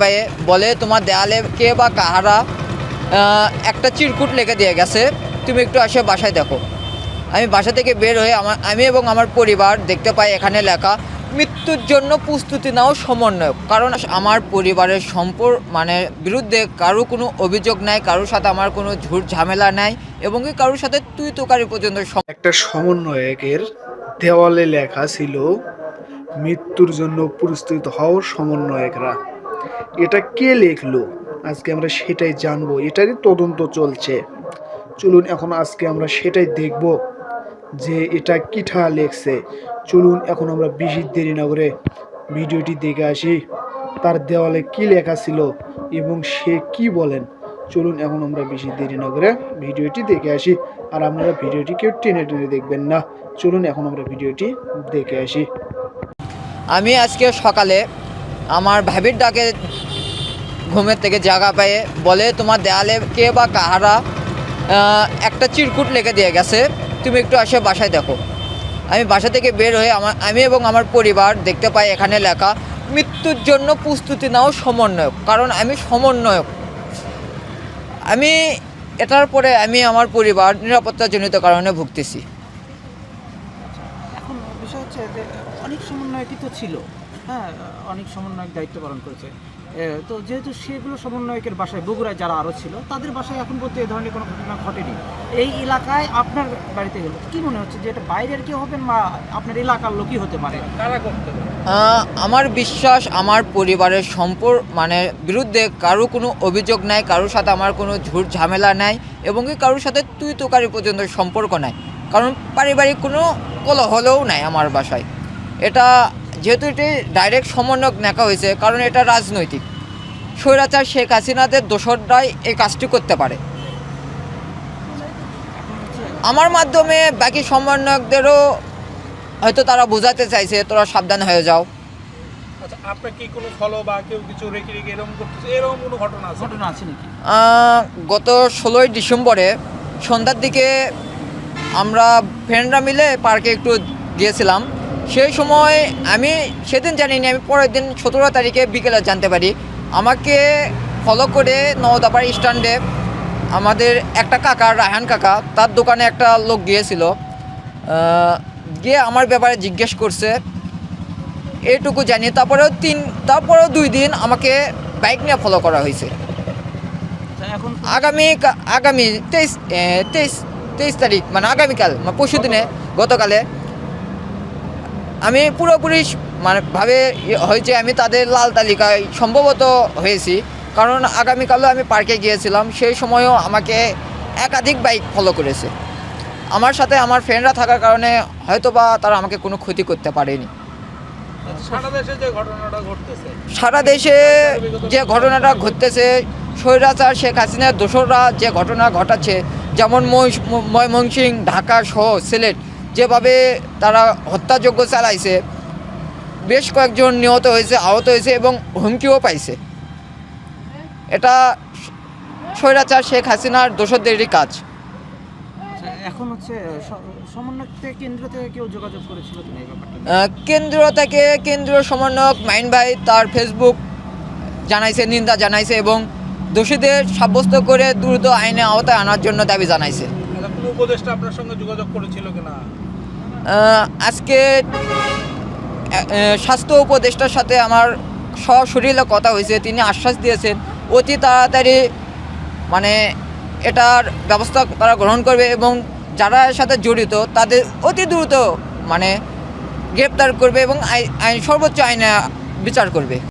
পায়ে বলে তোমার দেয়ালে কে বা কাহারা একটা চিরকুট লেগে দিয়ে গেছে, তুমি একটু আসে বাসায় দেখো। আমি বাসা থেকে বের হয়ে আমার, আমি এবং আমার পরিবার দেখতে পাই এখানে লেখা, মৃত্যুর জন্য প্রস্তুতি নাও সমন্বয়ক। কারণ আমার পরিবারের সম্পর মানে বিরুদ্ধে কারও কোনো অভিযোগ নাই, কারোর সাথে আমার কোনো ঝুট ঝামেলা নাই, এবং কারোর সাথে তুই তোকারি পর্যন্ত একটা সমন্বয়কের দেওয়ালে লেখা ছিল, মৃত্যুর জন্য প্রস্তুত হও সমন্বয়করা। এটা কে লিখলো? আজকে আমরা সেটাই জানব। এটারই তদন্ত চলছে। চলুন এখন আজকে আমরা সেটাই দেখব যে এটা কিঠা লেখছে। চলুন এখন আমরা বেশি দেরি না করে ভিডিওটি দেখে আসি। তার দেওয়ালে কি লেখা ছিল এবং সে কি বলেন? চলুন এখন আমরা বেশি দেরি না করে ভিডিওটি দেখে আসি। আর আপনারা ভিডিওটি কেউ টেনে টেনে দেখবেন না। চলুন এখন আমরা ভিডিওটি দেখে আসি। আমি আজকে সকালে আমার ভাবির ডাকে ঘুমের থেকে জায়গা পেয়ে বলে, তোমার দেয়ালে কে বা কাহারা একটা চিরকুট লেগে দিয়ে গেছে, তুমি একটু আসে বাসায় দেখো। আমি বাসা থেকে বের হয়ে আমার, আমি এবং আমার পরিবার দেখতে পাই এখানে লেখা, মৃত্যুর জন্য প্রস্তুতি নাও সমন্বয়ক, কারণ আমি সমন্বয়ক। আমি এটার পরে আমি আমার পরিবার নিরাপত্তাজনিত কারণে ভুগতেছি। এখন বিষয় হচ্ছে অনেক সমন্বয়কই তো ছিল। হ্যাঁ অনেক সমন্বয়ক দায়িত্ব পালন করেছে। তো যেহেতু সেগুলো সমন্বয়কের বাসায় বগুড়ায় যারা আরও ছিল তাদের বাসায় এখন পর্যন্ত এ ধরনের কোনো ঘটনা ঘটেনি। এই এলাকায় আপনার বাড়িতে গেল কি মনে হচ্ছে যে এটা বাইরের কেউ হবেন বা আপনার এলাকার লোকই হতে পারে? কারা করতে পারে? আমার বিশ্বাস আমার পরিবারের সম্পর মানে বিরুদ্ধে কারও কোনো অভিযোগ নাই কারোর সাথে আমার কোনো ঝুট ঝামেলা নাই এবং কি কারোর সাথে তুই তোকারি পর্যন্ত সম্পর্ক নাই। কারণ পারিবারিক কোনো কলহলেও নাই আমার বাসায়। এটা যেহেতু এটি ডাইরেক্ট সমন্বয়ক নেওয়া হয়েছে কারণ এটা রাজনৈতিক। স্বৈরাচার শেখ হাসিনাদের দোসররাই এই কাজটি করতে পারে। আমার মাধ্যমে বাকি সমন্বয়কদেরও হয়তো তারা বোঝাতে চাইছে তোরা সাবধান হয়ে যাও। আচ্ছা আপনার কি কোনো ফলো বা কেউ কিছু রেখে রেখে এরকম করতেছে? এরকম কোনো ঘটনা আছে? ঘটনা আছে নাকি? আহ, গত ষোলোই ডিসেম্বরে সন্ধ্যার দিকে আমরা ফ্রেন্ডরা মিলে পার্কে একটু গিয়েছিলাম। সেই সময় আমি সেদিন জানিনি আমি পরের দিন সতেরো তারিখে বিকেলে জানতে পারি। আমাকে ফলো করে নওদাপাড়া স্ট্যান্ডে আমাদের একটা কাকা রায়হান কাকা তার দোকানে একটা লোক গিয়েছিল। গিয়ে আমার ব্যাপারে জিজ্ঞেস করছে। এইটুকু জানি তারপরেও তিন তারপরেও দুই দিন আমাকে বাইক নিয়ে ফলো করা হয়েছে। এখন আগামী আগামী তেইশ তেইশ তেইশ তারিখ মানে আগামীকাল মানে পরশু দিনে গতকালে। আমি পুরোপুরি মানে ভাবে ইয়ে হয়েছে আমি তাদের লাল তালিকায় সম্ভবত হয়েছি। কারণ আগামীকালও আমি পার্কে গিয়েছিলাম সেই সময়ও আমাকে একাধিক বাইক ফলো করেছে। আমার সাথে আমার ফ্রেন্ডরা থাকার কারণে হয়তো বা তারা আমাকে কোনো ক্ষতি করতে পারেনি। সারা দেশে যে ঘটনাটা ঘটতেছে? সারা দেশে যে ঘটনাটা ঘটতেছে স্বৈরাচার শেখ হাসিনার দোসররা যে ঘটনা ঘটাচ্ছে যেমন মহিষ- ম- ময়মনসিংহ ঢাকা সহ সিলেট যেভাবে তারা হত্যাযজ্ঞ চালাইছে বেশ কয়েকজন নিহত হয়েছে আহত হয়েছে এবং হুমকিও পাইছে। এটা স্বৈরাচার শেখ হাসিনার দোসরদেরই কাজ। আচ্ছা, এখন হচ্ছে স- সমন্বয়ক থেকে কেন্দ্র থেকে কেউ যোগাযোগ করেছিল কেন্দ্র থেকে কেন্দ্রীয় সমন্বয়ক মাইন ভাই তার ফেসবুক জানাইছে নিন্দা জানাইছে এবং দোষীদের সাব্যস্ত করে দ্রুত আইনে আওতায় আনার জন্য দাবি জানাইছে। আচ্ছা, উপদেষ্টা আপনার সঙ্গে যোগাযোগ করেছিল কিনা? আজকে স্বাস্থ্য উপদেষ্টার সাথে আমার সশরীরে কথা হয়েছে, তিনি আশ্বাস দিয়েছেন, অতি তাড়াতাড়ি মানে এটার ব্যবস্থা তারা গ্রহণ করবে এবং যারা এর সাথে জড়িত, তাদের অতি দ্রুত মানে গ্রেপ্তার করবে এবং আই- আইন, সর্বোচ্চ আইনে বিচার করবে।